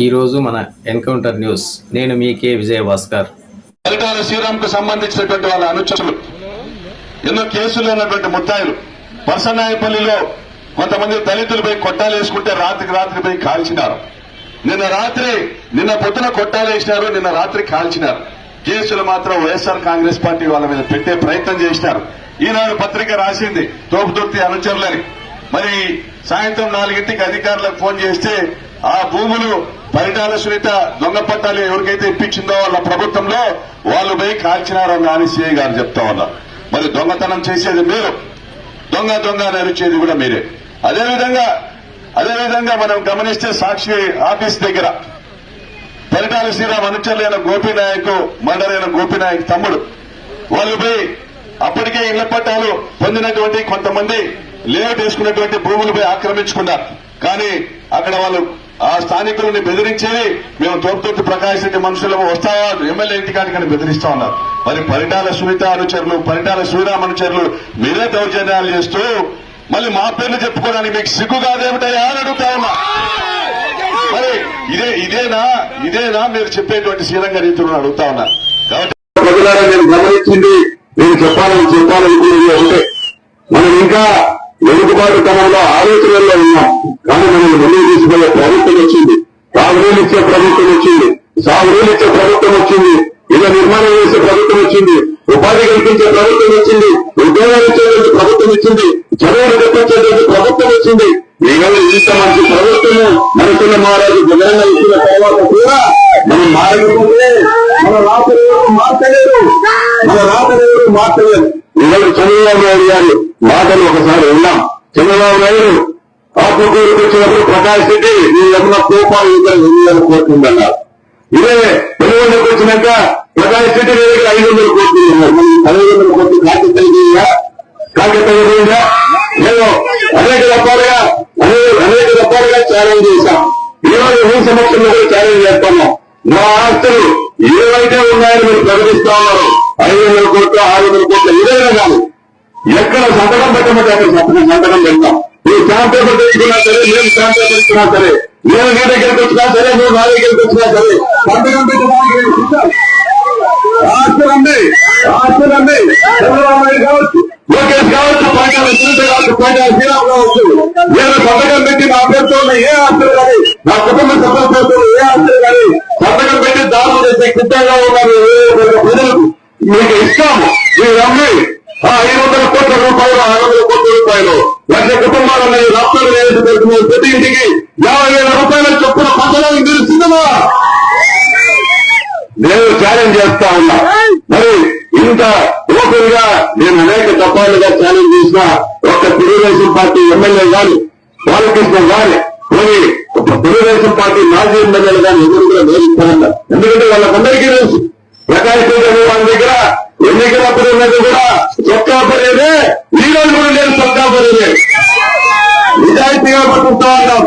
ఈరోజు మన encounter news. నేను మీ కే విజయ భాస్కర్ పరిటాల శ్రీరామ్కు సంబంధించినటువంటి వాళ్ళ అనుచరులు ఎన్నో కేసులు ఉన్నటువంటి ముద్దాయిలు పరసనాయపల్లిలో కొంతమంది దళితులపై కొట్టాలు వేసుకుంటే రాత్రికి రాత్రిపై కాల్చినారు. నిన్న రాత్రి నిన్న పొద్దున కొట్టాలు వేసినారు నిన్న రాత్రి కాల్చినారు. కేసులు మాత్రం వైఎస్ఆర్ కాంగ్రెస్ పార్టీ వాళ్ళ మీద పెట్టే ప్రయత్నం చేసినారు. ఈనాడు పత్రిక రాసింది తోపుదుర్తి అనుచరులని. మరి సాయంత్రం నాలుగింటికి అధికారులకు ఫోన్ చేస్తే ఆ భూములు పరిటాల సునీత దొంగ పట్టాలు ఎవరికైతే ఇప్పించిందో వాళ్ళ ప్రభుత్వంలో వాళ్ళు పోయి కాల్చినారని అని సిఐ గారు చెప్తా ఉన్నా మరి దొంగతనం చేసేది మీరు. దొంగ దొంగ నరిచేది కూడా మీరే. అదేవిధంగా అదేవిధంగా మనం గమనిస్తే సాక్షి ఆఫీస్ దగ్గర పరిటాల శ్రీరామ్ అనుచరులైన గోపీనాయక్ మండలైన గోపీనాయక్ తమ్ముడు. వాళ్ళు పోయి అప్పటికే ఇళ్ళ పట్టాలు పొందినటువంటి కొంతమంది లేఅవుట్ వేసుకున్నటువంటి భూములపై ఆక్రమించుకున్నారు. కానీ అక్కడ వాళ్ళు ఆ స్థానికులని బెదిరించేది మేము తోపుతోటి ప్రకాష్ రెడ్డి మనుషులు వస్తావా ఎమ్మెల్యే ఇంటికాడికి అని బెదిరిస్తా ఉన్నారు. మరి పరిటాల సునీత అనుచరులు పరిటాల శ్రీరామ్ అనుచరులు మీరే దౌర్జన్యాలు చేస్తూ మళ్ళీ మా పేర్లు చెప్పుకోవడానికి మీకు సిగ్గు కాదేమిటయా అని అడుగుతా ఉన్నా. మరి ఇదే ఇదేనా? ఇదేనా? మీరు చెప్పేటువంటి శ్రీరంగ రీతులను అడుగుతా ఉన్నా. కాబట్టి నేను గమనించింది నేను చెప్పాలని చెప్పాలనుకునేది ఒకటే మనం ఇంకా వెనుకబాటు క్రమంలో ఆలోచనల్లో ఉన్నాం. కానీ మనం ముందుకు తీసుకునే ప్రభుత్వం వచ్చింది. తాగునీళ్ళు ఇచ్చే ప్రభుత్వం వచ్చింది. సాగునీళ్ళు ఇచ్చే ప్రభుత్వం వచ్చింది. ఇళ్ళ నిర్మాణం చేసే ప్రభుత్వం వచ్చింది. ఉపాధి కల్పించే ప్రభుత్వం వచ్చింది. ఉద్యోగాలు ఇచ్చేటువంటి ప్రభుత్వం వచ్చింది. చదువులు తెప్పించేటువంటి ప్రభుత్వం వచ్చింది. ఈవేళ ఇంత మంచి ప్రభుత్వము మనసున్న మహారాజు జగన్ ఇచ్చిన తర్వాత కూడా మనం మారకపోతే మన రాత్రి మార్చలేదు మన రాత్రి మార్చలేదు నిన్న చంద్రబాబు నాయుడు గారి మాటలు ఒకసారి విన్నాం. చంద్రబాబు నాయుడు ఆత్మకూరుకు వచ్చినప్పుడు ప్రకాష్ రెడ్డి నీ ఏమన్నా కోపాలు ఇద్దరు ఎనిమిది వేల కోట్లు ఉందన్నారు. ఇదే పెనుగొండకు వచ్చినాక ప్రకాష్ రెడ్డి నీ దగ్గర ఐదు వందల కోట్లు ఉన్నారు. మరి పదహైదు వందల కోట్లు కాకెత్తయ్యా కాకెత్తయ్యా మేము అనేక రకాలుగా అనేక అనేక రకాలుగా ఛాలెంజ్ చేశాం. ఈరోజు రోజు మీ సమక్షంలో కూడా ఛాలెంజ్ చేస్తాము. మా ఆస్తులు ఏవైతే ఉన్నాయని మీరు ప్రకటిస్తా ఉన్నారు ఐదు వందల కోట్లు ఆరు వందల కోట్లు ఏదైనా కాదు ఎక్కడ సంతకం పెట్టమంటే అక్కడ సంతకం సంతకం పెడతాం. మీరు స్టాంప్ పేపర్ తెచ్చుకున్నా సరే నేను స్టాంప్ పేపర్ ఇచ్చినా సరే నేను నీ దగ్గరికి వచ్చినా సరే నువ్వు నా దగ్గరికి వచ్చినా సరే సంతకం పెట్టడానికి ఆస్తులండి ఆస్తులండి. చంద్రబాబు నాయుడు కావచ్చు లోకేష్ కావచ్చు పాండ్యాల సునీత కావచ్చు పాండ్యాల శ్రీరామ్ కావచ్చు. నేను సంతకం పెట్టి నా పేరుతో ఉన్న ఏ ఆస్తులు కానీ నా కుటుంబ సభ్యుల పేరుతో ఏ ఆస్తులు కానీ సిద్ధంగా ఉన్నారు. ఏ ప్రజలకు మీకు ఇస్తాము? మీరు నమ్మి ఆ ఐదు వందల కోట్ల రూపాయలు ఆరు వందల కోట్ల రూపాయలు లక్ష కుటుంబాలు ఉన్నాయి. రాష్ట్రాలు నియోజకవర్గంలో ప్రతి ఇంటికి యాభై వేల రూపాయల చొప్పున పంచడానికి మీరు సిద్ధమా? నేను ఛాలెంజ్ చేస్తా ఉన్నా. మరి ఇంత ఓపెన్గా నేను అనేక తప్పాలుగా ఛాలెంజ్ చేసిన ఒక్క తెలుగుదేశం పార్టీ ఎమ్మెల్యే గాని బాలకృష్ణ గాని తెలుగుదేశం పార్టీ మాజీ ఎమ్మెల్యేలు కానీ ఎవరు కూడా నేర్చుకోవాలన్నారు ఎందుకంటే వాళ్ళకందరికీ తెలుసు ప్రకాష్ రెడ్డి వాళ్ళ దగ్గర ఎన్నికలప్పుడు ఉన్నది కూడా చొక్కా పడేదే ఈ రోజు కూడా నేను చొక్కా పడేదే. నిజాయితీగా పట్టుకుంటా ఉన్నాం.